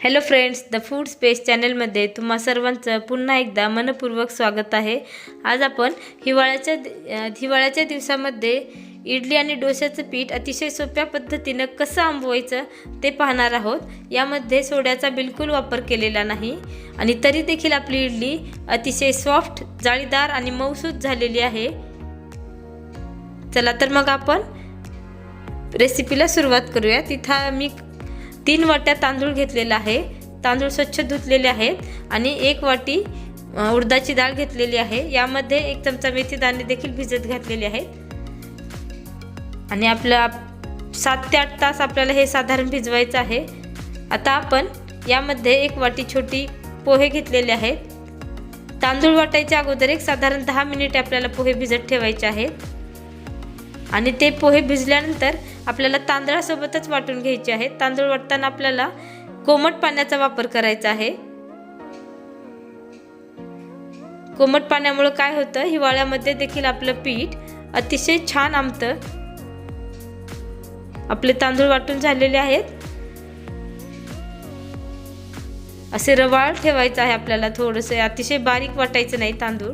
Hello friends the food space चॅनलमध्ये तुम्हा सर्वांचं पुन्हा एकदा मनपूर्वक स्वागत आहे. आज आपण हिवाळ्याच्या हिवाळ्याच्या दिवसामध्ये इडली आणि डोश्याचं पीठ अतिशय सोप्या पद्धतीनं कसं आंबवायचं ते पाहणार आहोत. यामध्ये सोड्याचा बिलकुल वापर केलेला नाही आणि तरी देखील आपली इडली अतिशय सॉफ्ट जाळीदार आणि मऊसूद झालेली आहे. चला तर मग आपण रेसिपीला सुरुवात करूया तिथं मी तीन वाट्या तांदूळ घेतलेला आहे. तांदूळ स्वच्छ धुतलेले आहेत आणि एक वाटी उडदाची डाळ घेतलेली आहे. यामध्ये एक चमचा मेथी दाणे देखील भिजत घातलेले आहेत. आणि आपलं सात ते आठ तास आपल्याला हे साधारण भिजवायचं आहे. आता आपण यामध्ये एक वाटी छोटी पोहे घेतलेले आहेत. तांदूळ वाटायच्या अगोदर एक साधारण दहा मिनिटे आपल्याला पोहे भिजत ठेवायचे आहेत. आणि ते पोहे भिजल्यानंतर आपल्याला तांदळासोबतच वाटून घ्यायचे आहेत. तांदूळ वाटताना आपल्याला कोमट पाण्याचा वापर करायचा आहे. कोमट पाण्यामुळे काय होतं? हिवाळ्यामध्ये देखील आपलं पीठ अतिशय छान आमतं. आपले तांदूळ वाटून झालेले आहेत. असे रवाळ ठेवायचं आहे आपल्याला. थोडंसं अतिशय बारीक वाटायचं नाही तांदूळ.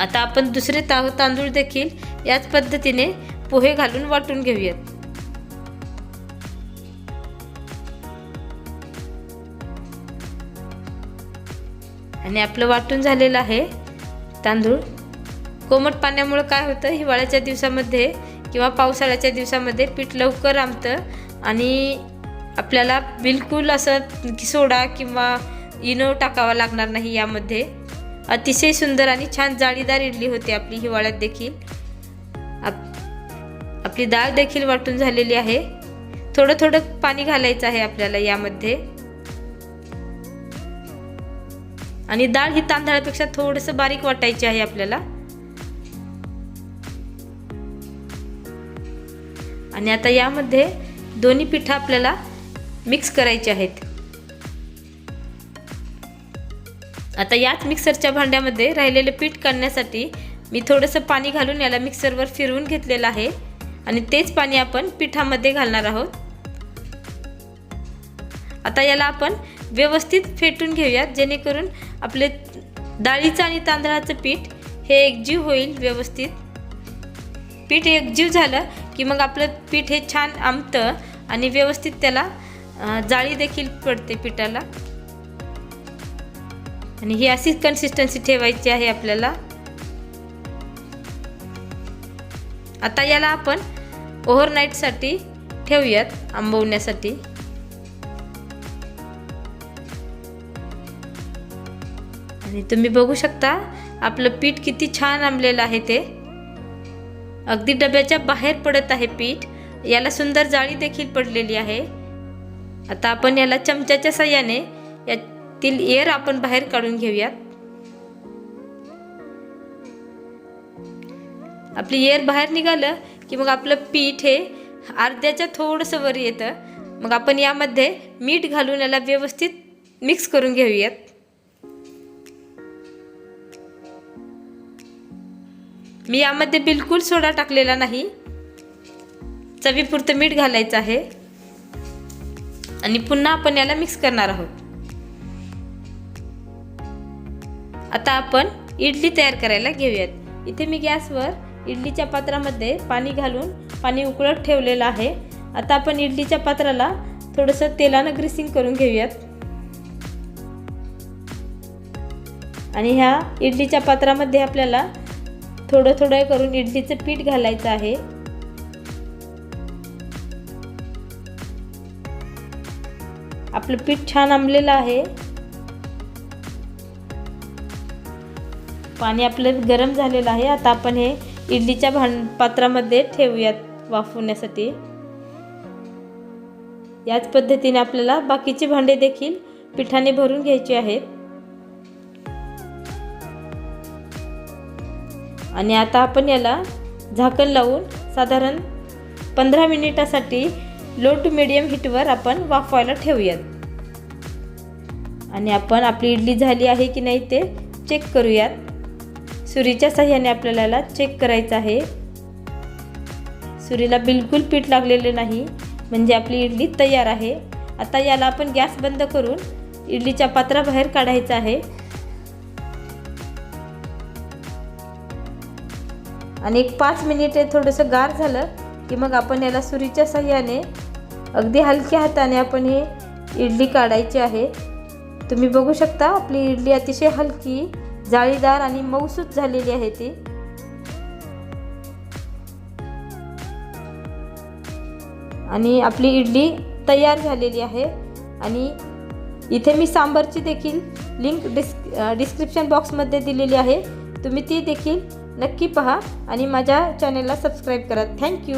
आता आपण दुसरे ता तांदूळ देखील याच पद्धतीने पोहे घालून वाटून घेऊयात. आणि आपलं वाटून झालेलं आहे तांदूळ. कोमट पाण्यामुळे काय होतं? हिवाळ्याच्या दिवसामध्ये किंवा पावसाळ्याच्या दिवसामध्ये पीठ लवकर आमतं आणि आपल्याला बिलकुल असं सोडा किंवा इनो टाकावा लागणार नाही यामध्ये. अतिशय सुंदर आणि छान जाळीदार इडली होती आपली हिवाळ्यात देखील. आप आपली डाळ देखील वाटून झालेली आहे. थोडं थोडं पाणी घालायचं आहे आपल्याला यामध्ये. आणि डाळ ही तांदळापेक्षा थोडंसं बारीक वाटायची आहे आपल्याला. आणि आता यामध्ये दोन्ही पिठं आपल्याला मिक्स करायची आहेत. आता याच मिक्सरच्या भांड्यामध्ये राहिलेले पीठ काढण्यासाठी मी थोडंसं पाणी घालून याला मिक्सरवर फिरवून घेतलेलं आहे. आणि तेच पाणी आपण पिठामध्ये घालणार आहोत. आता याला आपण व्यवस्थित फेटून घेऊयात जेणेकरून आपले डाळीचं आणि तांदळाचं पीठ हे एकजीव होईल व्यवस्थित. पीठ एकजीव झालं की मग आपलं पीठ हे छान आमतं आणि व्यवस्थित त्याला जाळी देखील पडते पिठाला. आणि ही अशीच कन्सिस्टन्सी ठेवायची आहे आपल्याला. आता याला आपण ओव्हरनाईटसाठी ठेवूयात आंबवण्यासाठी. आणि तुम्ही बघू शकता आपलं पीठ किती छान आंबलेलं आहे ते. अगदी डब्याच्या बाहेर पडत आहे पीठ. याला सुंदर जाळी देखील पडलेली आहे. आता आपण याला चमच्याच्या साह्याने यातील एअर आपण बाहेर काढून घेऊयात. आपली एअर बाहेर निघालं की मग आपलं पीठ हे अर्ध्याच्या थोडंसं वर येतं. मग आपण यामध्ये मीठ घालून याला व्यवस्थित मिक्स करून घेऊयात. मी यामध्ये बिलकुल सोडा टाकलेला नाही. चवीपुरतं मीठ घालायचं आहे. आणि पुन्हा आपण याला मिक्स करणार आहोत. आता आपण इडली तयार करायला घेऊयात. इथे मी गॅसवर इडलीच्या पात्रामध्ये पाणी घालून पाणी उकळत ठेवलेलं आहे. आता आपण इडलीच्या पात्राला थोडंसं तेलानं ग्रीसिंग करून घेऊयात. आणि ह्या इडलीच्या पात्रामध्ये आपल्याला थोडं थोडं करून इडलीचं पीठ घालायचं आहे. आपलं पीठ छान आंबलेलं आहे. पाणी आपलं गरम झालेलं आहे. आता आपण हे इडलीच्या भांड पात्रामध्ये ठेवूयात वाफवण्यासाठी. याच पद्धतीने आपल्याला बाकीचे भांडे देखील पिठाने भरून घ्यायचे आहेत. आणि आता आपण याला झाकण लावून साधारण पंधरा मिनिटासाठी लो टू मिडियम हीटवर आपण वाफवायला ठेवूयात. आणि आपण आपली इडली झाली आहे की नाही ते चेक करूयात. सुरीच्या साह्याने आपल्याला याला चेक करायचं आहे. सुरीला बिलकुल पीठ लागलेले नाही म्हणजे आपली इडली तयार आहे. आता याला आपण गॅस बंद करून इडलीच्या पात्राबाहेर काढायचं आहे. आणि एक पाच मिनिटे थोडंसं गार झालं की मग आपण याला सुरीच्या साह्याने अगदी हलक्या हाताने आपण ही इडली काढायची आहे. तुम्ही बघू शकता आपली इडली अतिशय हलकी जाळीदार आणि मऊसूत झालेली आहे ती. आणि आपली इडली तयार झालेली आहे. आणि इथे मी सांबरची देखील लिंक डिस्क डिस्क्रिप्शन बॉक्समध्ये दिलेली आहे. तुम्ही ती देखील नक्की पहा आणि माझ्या चॅनेलला सबस्क्राईब करा. थँक्यू.